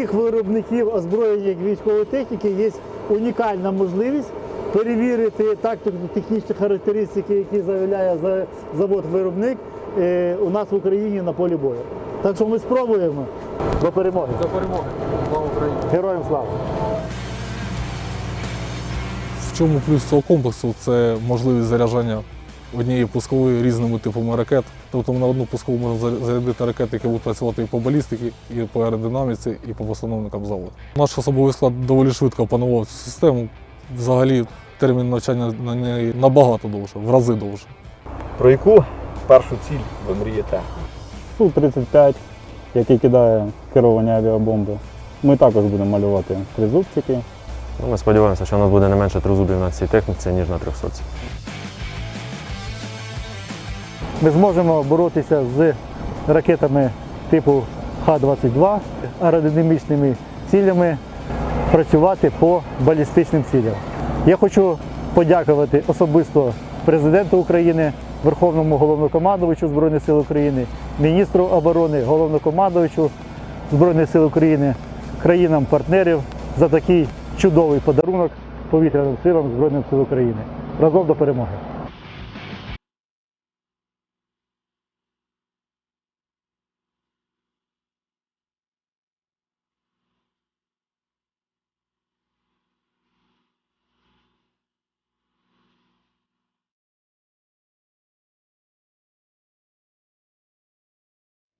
Всіх виробників озброєння як військової техніки є унікальна можливість перевірити тактико-технічні характеристики, які заявляє завод-виробник е, у нас в Україні на полі бою. Так що ми спробуємо до перемоги. До перемоги. Слава Україні! Героям слава! В чому плюс цього комплексу? Це можливість заряджання однієї пускової різними типами ракет. Тобто на одну пускову можна зарядити ракети, які будуть працювати і по балістиці, і по аеродинаміці, і по постановникам заводу. Наш особовий склад доволі швидко опанував цю систему. Взагалі термін навчання на неї набагато довше, в рази довше. Про яку першу ціль ви мрієте? Су-35, який кидає керовані авіабомби. Ми також будемо малювати тризубчики. Ну, ми сподіваємося, що у нас буде не менше тризубів на цій техніці, ніж на 300. Ми зможемо боротися з ракетами типу Х-22, аеродинамічними цілями, працювати по балістичним цілям. Я хочу подякувати особисто президенту України, Верховному головнокомандувачу Збройних сил України, міністру оборони, головнокомандувачу Збройних сил України, країнам-партнерів за такий чудовий подарунок повітряним силам Збройних сил України. Разом до перемоги!